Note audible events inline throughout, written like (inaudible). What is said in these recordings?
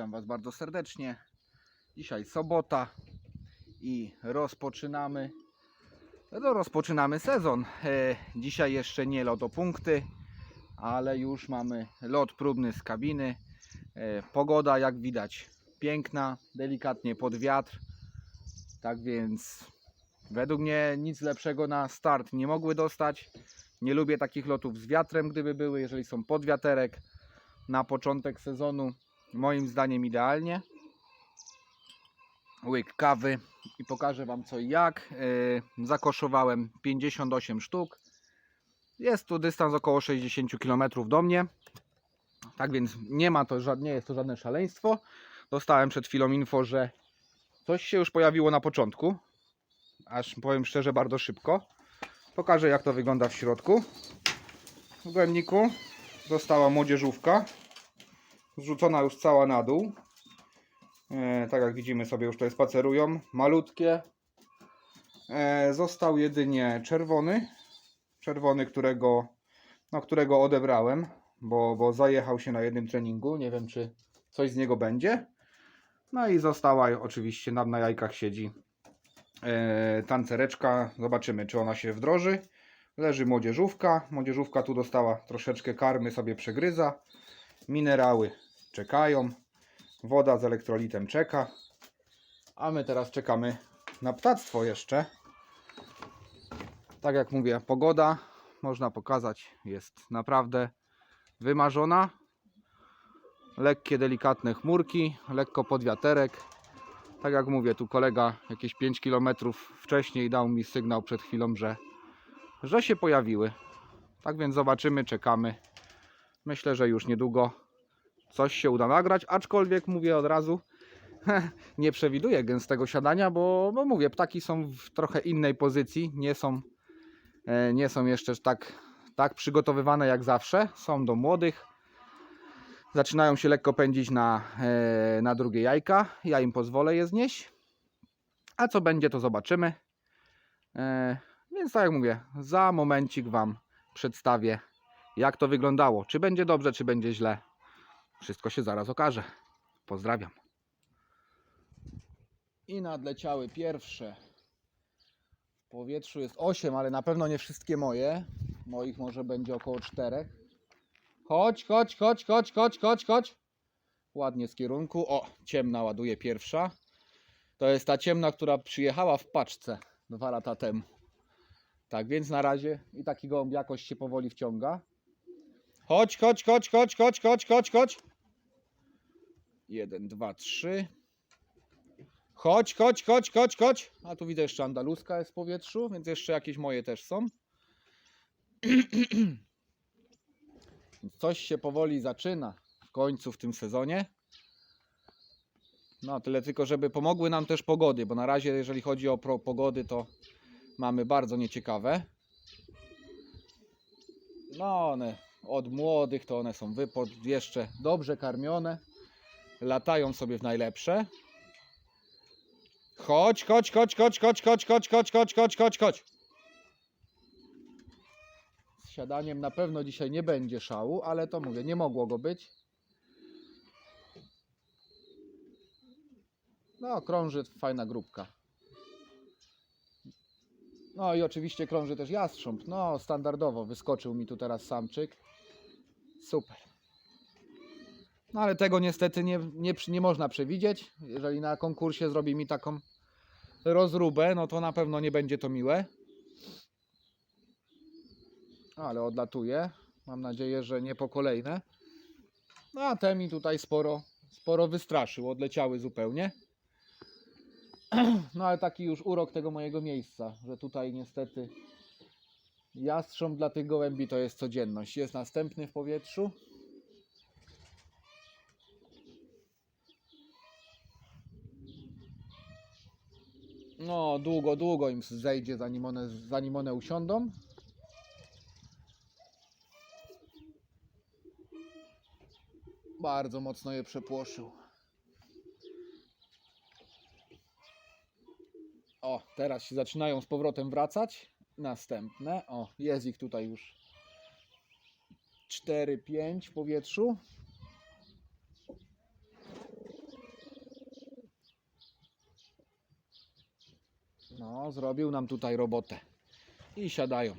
Witam, Was bardzo serdecznie. Dzisiaj sobota i rozpoczynamy. No, rozpoczynamy sezon. E, dzisiaj jeszcze nie lot o punkty, ale już mamy lot próbny z kabiny. E, pogoda, jak widać, piękna, delikatnie pod wiatr. Tak więc, według mnie nic lepszego na start nie mogły dostać. Nie lubię takich lotów z wiatrem, gdyby były, jeżeli są pod wiaterek na początek sezonu moim zdaniem idealnie. Łyk kawy i pokażę Wam co i jak. Yy, zakoszowałem 58 sztuk. Jest tu dystans około 60 km do mnie. Tak więc nie ma to żadnie, jest to żadne szaleństwo. Dostałem przed chwilą info, że coś się już pojawiło na początku. Aż powiem szczerze, bardzo szybko. Pokażę jak to wygląda w środku. W głębniku została młodzieżówka zrzucona już cała na dół. E, tak jak widzimy sobie już tutaj spacerują. Malutkie. E, został jedynie czerwony. Czerwony, którego, no, którego odebrałem, bo, bo zajechał się na jednym treningu. Nie wiem, czy coś z niego będzie. No i została oczywiście na jajkach siedzi e, tancereczka. Zobaczymy, czy ona się wdroży. Leży młodzieżówka. Młodzieżówka tu dostała troszeczkę karmy, sobie przegryza. Minerały czekają. Woda z elektrolitem czeka. A my teraz czekamy na ptactwo jeszcze. Tak jak mówię, pogoda można pokazać jest naprawdę wymarzona. Lekkie, delikatne chmurki, lekko podwiaterek. Tak jak mówię, tu kolega jakieś 5 km wcześniej dał mi sygnał przed chwilą, że, że się pojawiły. Tak więc zobaczymy, czekamy. Myślę, że już niedługo coś się uda nagrać, aczkolwiek mówię od razu, (laughs) nie przewiduję gęstego siadania, bo, bo mówię, ptaki są w trochę innej pozycji, nie są, e, nie są jeszcze tak, tak przygotowywane jak zawsze, są do młodych, zaczynają się lekko pędzić na, e, na drugie jajka, ja im pozwolę je znieść, a co będzie to zobaczymy, E, więc tak jak mówię, za momencik Wam przedstawię jak to wyglądało, czy będzie dobrze, czy będzie źle. Wszystko się zaraz okaże. Pozdrawiam. I nadleciały pierwsze. W powietrzu jest 8, ale na pewno nie wszystkie moje. Moich może będzie około 4. Chodź, chodź, chodź, chodź, chodź, chodź, chodź. Ładnie z kierunku. O, ciemna ładuje pierwsza. To jest ta ciemna, która przyjechała w paczce dwa lata temu. Tak więc na razie i taki gołąb jakoś się powoli wciąga. Chodź, chodź, chodź, chodź, chodź, chodź, chodź, chodź. Jeden, dwa, trzy. Chodź, chodź, chodź, chodź, chodź. A tu widzę jeszcze andaluska jest w powietrzu, więc jeszcze jakieś moje też są. Coś się powoli zaczyna w końcu w tym sezonie. No tyle tylko, żeby pomogły nam też pogody, bo na razie jeżeli chodzi o pogody, to mamy bardzo nieciekawe. No one od młodych to one są wypod jeszcze dobrze karmione. Latają sobie w najlepsze. Chodź, chodź, chodź, chodź, chodź, chodź, chodź, chodź, chodź, chodź, chodź, chodź. Z siadaniem na pewno dzisiaj nie będzie szału, ale to mówię, nie mogło go być. No, krąży fajna grupka. No i oczywiście krąży też jastrząb. No, standardowo wyskoczył mi tu teraz samczyk. Super. No ale tego niestety nie, nie, nie można przewidzieć. Jeżeli na konkursie zrobi mi taką rozróbę, no to na pewno nie będzie to miłe. Ale odlatuje. Mam nadzieję, że nie po kolejne. No a te mi tutaj sporo, sporo wystraszył. Odleciały zupełnie. (clears throat) No ale taki już urok tego mojego miejsca, że tutaj niestety jastrząb dla tych gołębi to jest codzienność. Jest następny w powietrzu. No, długo, długo im zejdzie, zanim one, zanim one usiądą. Bardzo mocno je przepłoszył. O, teraz się zaczynają z powrotem wracać. Następne. O, jest ich tutaj już 4-5 w powietrzu. Zrobił nam tutaj robotę. I siadają.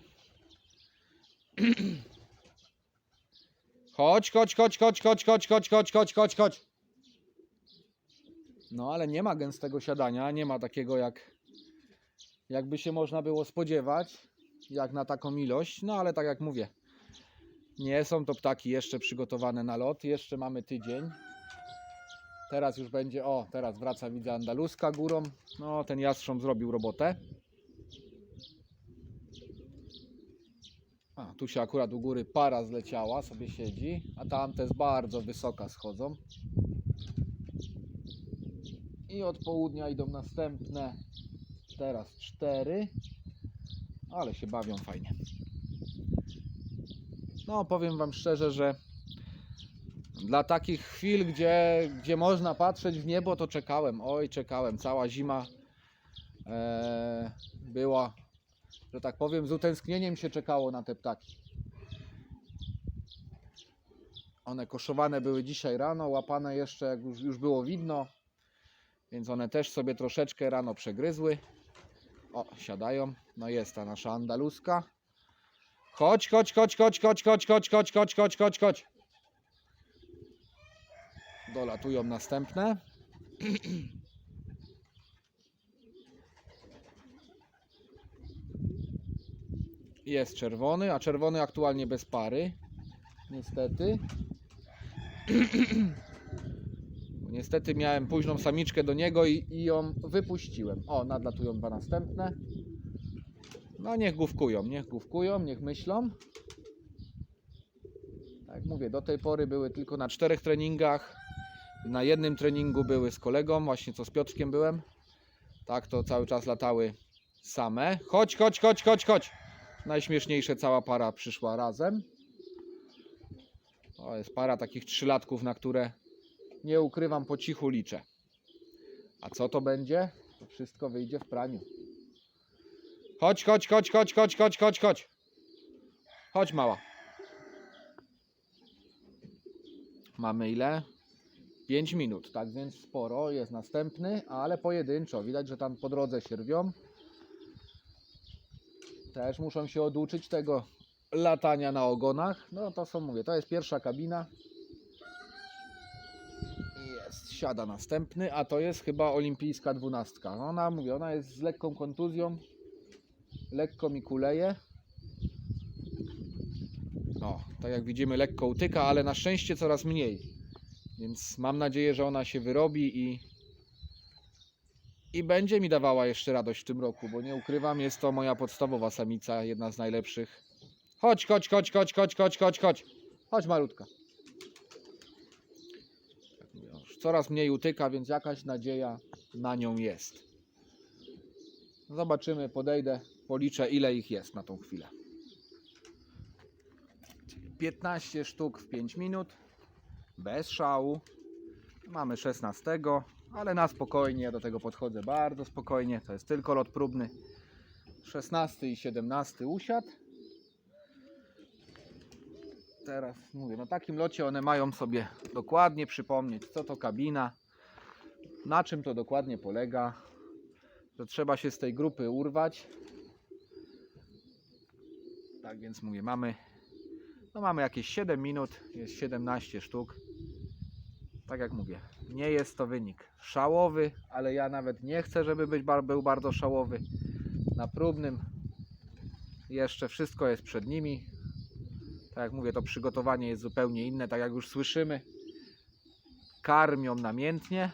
(clears throat) Chodź, chodź, chodź, chodź, chodź, chodź, chodź, chodź, chodź, chodź, chodź. No, ale nie ma gęstego siadania, nie ma takiego jak jakby się można było spodziewać, jak na taką ilość. No, ale tak jak mówię, nie są to ptaki jeszcze przygotowane na lot. Jeszcze mamy tydzień. Teraz już będzie, o, teraz wraca widzę Andaluska górą. No, ten jastrząb zrobił robotę. A, tu się akurat u góry para zleciała, sobie siedzi, a tamte z bardzo wysoka schodzą. I od południa idą następne, teraz cztery, ale się bawią fajnie. No, powiem Wam szczerze, że dla takich chwil, gdzie, gdzie można patrzeć w niebo, to czekałem. Oj, czekałem. Cała zima e, była, że tak powiem, z utęsknieniem się czekało na te ptaki. One koszowane były dzisiaj rano, łapane jeszcze, jak już, już było widno, więc one też sobie troszeczkę rano przegryzły. O, siadają. No jest ta nasza andaluska. Chodź, chodź, chodź, chodź, chodź, chodź, chodź, chodź, chodź, chodź, chodź, chodź. Dolatują następne. (clears throat) Jest czerwony, a czerwony aktualnie bez pary. Niestety. (clears throat) Niestety miałem późną samiczkę do niego i, i ją wypuściłem. O, nadlatują dwa następne. No niech główkują, niech główkują, niech myślą. Tak jak mówię, do tej pory były tylko na czterech treningach. Na jednym treningu były z kolegą, właśnie co z Piotrkiem byłem. Tak to cały czas latały same. Chodź, chodź, chodź, chodź, chodź. Najśmieszniejsze cała para przyszła razem. To jest para takich trzylatków, na które nie ukrywam po cichu liczę. A co to będzie? To wszystko wyjdzie w praniu. Chodź, chodź, chodź, chodź, chodź, chodź, chodź, chodź. Chodź mała. Mamy ile? 5 minut, tak więc sporo. Jest następny, ale pojedynczo. Widać, że tam po drodze się rwią. Też muszą się oduczyć tego latania na ogonach. No to co mówię, to jest pierwsza kabina. Jest, siada następny, a to jest chyba olimpijska dwunastka. Ona, mówię, ona jest z lekką kontuzją. Lekko mi kuleje. O, tak jak widzimy, lekko utyka, ale na szczęście coraz mniej. Więc mam nadzieję, że ona się wyrobi i, i będzie mi dawała jeszcze radość w tym roku, bo nie ukrywam, jest to moja podstawowa samica, jedna z najlepszych. Chodź, chodź, chodź, chodź, chodź, chodź, chodź, chodź. Chodź malutka. Tak Coraz mniej utyka, więc jakaś nadzieja na nią jest. Zobaczymy, podejdę, policzę ile ich jest na tą chwilę. 15 sztuk w 5 minut bez szału. Mamy 16, ale na spokojnie, ja do tego podchodzę bardzo spokojnie. To jest tylko lot próbny. 16 i 17 usiadł. Teraz mówię, na takim locie one mają sobie dokładnie przypomnieć, co to kabina, na czym to dokładnie polega, że trzeba się z tej grupy urwać. Tak więc mówię, mamy no mamy jakieś 7 minut, jest 17 sztuk. Tak jak mówię, nie jest to wynik szałowy, ale ja nawet nie chcę, żeby być, był bardzo szałowy. Na próbnym jeszcze wszystko jest przed nimi. Tak jak mówię, to przygotowanie jest zupełnie inne, tak jak już słyszymy. Karmią namiętnie.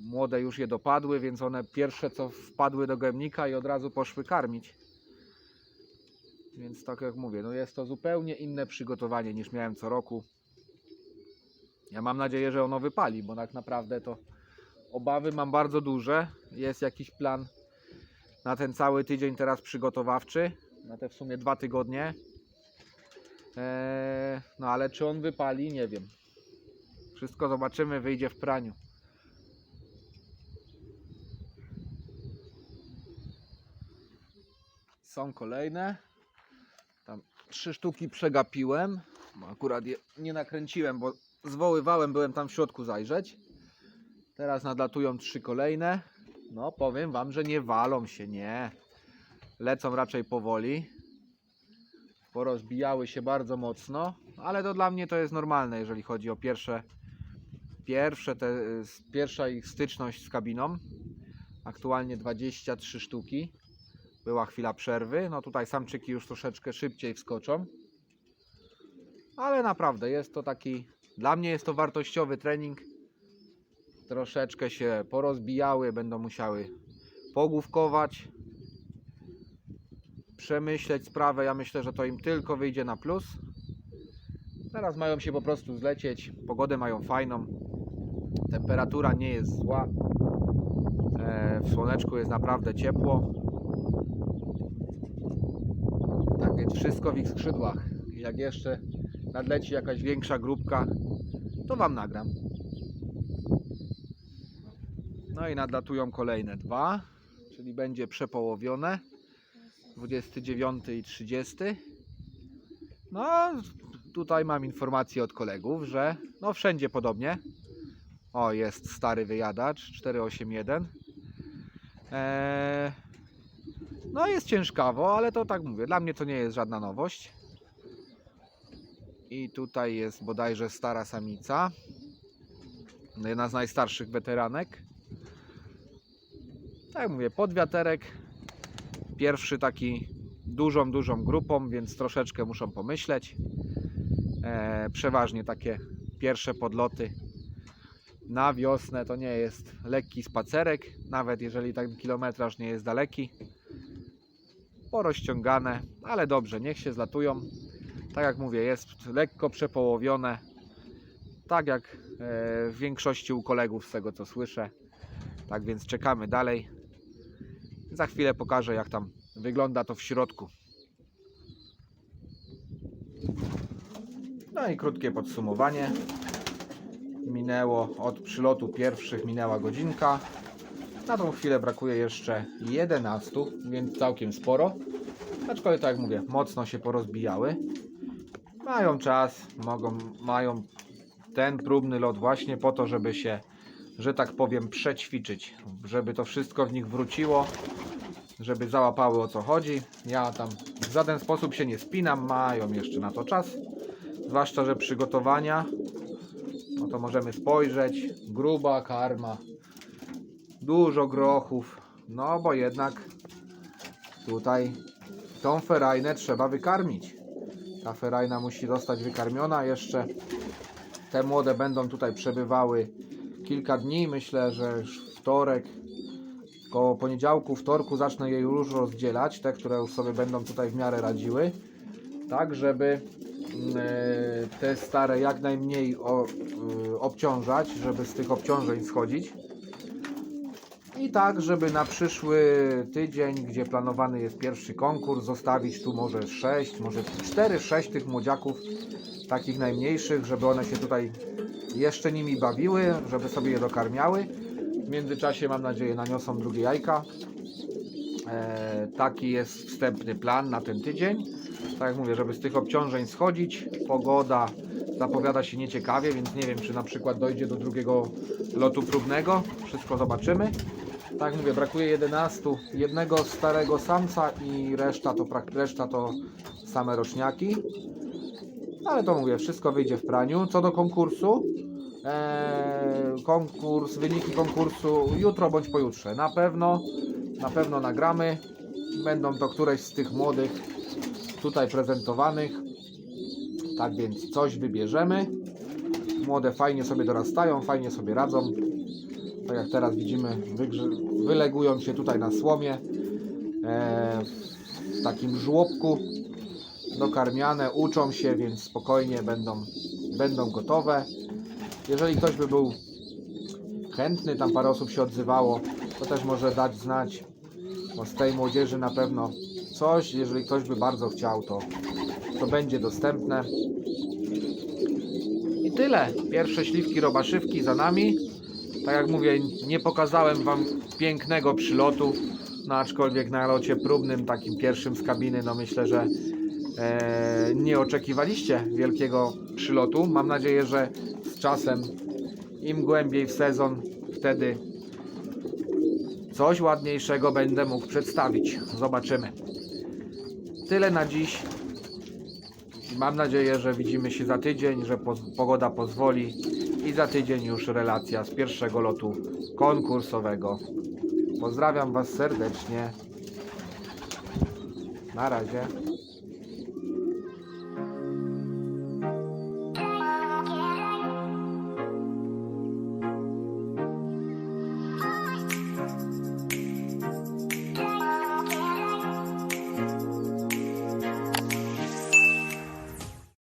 Młode już je dopadły, więc one pierwsze co wpadły do gębnika i od razu poszły karmić. Więc tak jak mówię, no jest to zupełnie inne przygotowanie niż miałem co roku. Ja mam nadzieję, że ono wypali, bo tak naprawdę to obawy mam bardzo duże. Jest jakiś plan na ten cały tydzień teraz przygotowawczy, na te w sumie dwa tygodnie. Eee, no ale czy on wypali, nie wiem. Wszystko zobaczymy, wyjdzie w praniu. Są kolejne. Trzy sztuki przegapiłem. Akurat je nie nakręciłem, bo zwoływałem, byłem tam w środku zajrzeć. Teraz nadlatują trzy kolejne. No powiem wam, że nie walą się, nie. Lecą raczej powoli. Porozbijały się bardzo mocno, ale to dla mnie to jest normalne, jeżeli chodzi o pierwsze, pierwsze te, pierwsza ich styczność z kabiną. Aktualnie 23 sztuki. Była chwila przerwy. No tutaj samczyki już troszeczkę szybciej wskoczą. Ale naprawdę jest to taki, dla mnie jest to wartościowy trening. Troszeczkę się porozbijały, będą musiały pogłówkować, przemyśleć sprawę. Ja myślę, że to im tylko wyjdzie na plus. Teraz mają się po prostu zlecieć. Pogodę mają fajną. Temperatura nie jest zła. E, W słoneczku jest naprawdę ciepło. Więc wszystko w ich skrzydłach. Jak jeszcze nadleci jakaś większa grupka, to Wam nagram. No i nadlatują kolejne dwa, czyli będzie przepołowione. 29 i 30. No, tutaj mam informację od kolegów, że no wszędzie podobnie. O, jest stary wyjadacz 481. Eee, no jest ciężkawo, ale to tak mówię, dla mnie to nie jest żadna nowość. I tutaj jest bodajże stara samica. Jedna z najstarszych weteranek. Tak jak mówię, podwiaterek. Pierwszy taki dużą, dużą grupą, więc troszeczkę muszą pomyśleć. E, przeważnie takie pierwsze podloty na wiosnę to nie jest lekki spacerek, nawet jeżeli ten kilometraż nie jest daleki. Porozciągane, ale dobrze, niech się zlatują. Tak jak mówię, jest lekko przepołowione. Tak jak e, w większości u kolegów z tego co słyszę. Tak więc czekamy dalej. Za chwilę pokażę jak tam wygląda to w środku. No i krótkie podsumowanie. Minęło od przylotu pierwszych minęła godzinka. Na tą chwilę brakuje jeszcze 11, więc całkiem sporo. Aczkolwiek tak jak mówię, mocno się porozbijały. Mają czas, mogą, mają ten próbny lot właśnie po to, żeby się, że tak powiem, przećwiczyć, żeby to wszystko w nich wróciło, żeby załapały o co chodzi. Ja tam w żaden sposób się nie spinam, mają jeszcze na to czas. Zwłaszcza, że przygotowania, no to możemy spojrzeć, gruba karma, dużo grochów, no bo jednak tutaj tą ferajnę trzeba wykarmić. Ta ferajna musi zostać wykarmiona jeszcze. Te młode będą tutaj przebywały kilka dni. Myślę, że już wtorek, koło poniedziałku, wtorku zacznę je już rozdzielać. Te, które już sobie będą tutaj w miarę radziły. Tak, żeby e, te stare jak najmniej y, obciążać, żeby z tych obciążeń schodzić. I tak, żeby na przyszły tydzień, gdzie planowany jest pierwszy konkurs, zostawić tu może 6, może 4-6 tych młodziaków, takich najmniejszych, żeby one się tutaj jeszcze nimi bawiły, żeby sobie je dokarmiały. W międzyczasie mam nadzieję naniosą drugie jajka. E, taki jest wstępny plan na ten tydzień. Tak jak mówię, żeby z tych obciążeń schodzić. Pogoda zapowiada się nieciekawie, więc nie wiem, czy na przykład dojdzie do drugiego lotu próbnego. Wszystko zobaczymy. Tak mówię, brakuje 11, jednego starego samca i reszta to, reszta to same roczniaki. Ale to mówię, wszystko wyjdzie w praniu. Co do konkursu, eee, konkurs, wyniki konkursu jutro bądź pojutrze. Na pewno, na pewno nagramy. Będą to któreś z tych młodych tutaj prezentowanych. Tak więc coś wybierzemy. Młode fajnie sobie dorastają, fajnie sobie radzą. Tak jak teraz widzimy, wylegują się tutaj na słomie. E, w takim żłobku dokarmiane, uczą się, więc spokojnie będą, będą gotowe. Jeżeli ktoś by był chętny, tam parę osób się odzywało, to też może dać znać, bo z tej młodzieży na pewno coś, jeżeli ktoś by bardzo chciał, to, to będzie dostępne. I tyle. Pierwsze śliwki robaszywki za nami. Tak jak mówię, nie pokazałem Wam pięknego przylotu, no aczkolwiek na locie próbnym, takim pierwszym z kabiny, no myślę, że e, nie oczekiwaliście wielkiego przylotu. Mam nadzieję, że z czasem, im głębiej w sezon, wtedy coś ładniejszego będę mógł przedstawić. Zobaczymy. Tyle na dziś. Mam nadzieję, że widzimy się za tydzień, że pogoda pozwoli i za tydzień już relacja z pierwszego lotu konkursowego. Pozdrawiam Was serdecznie. Na razie.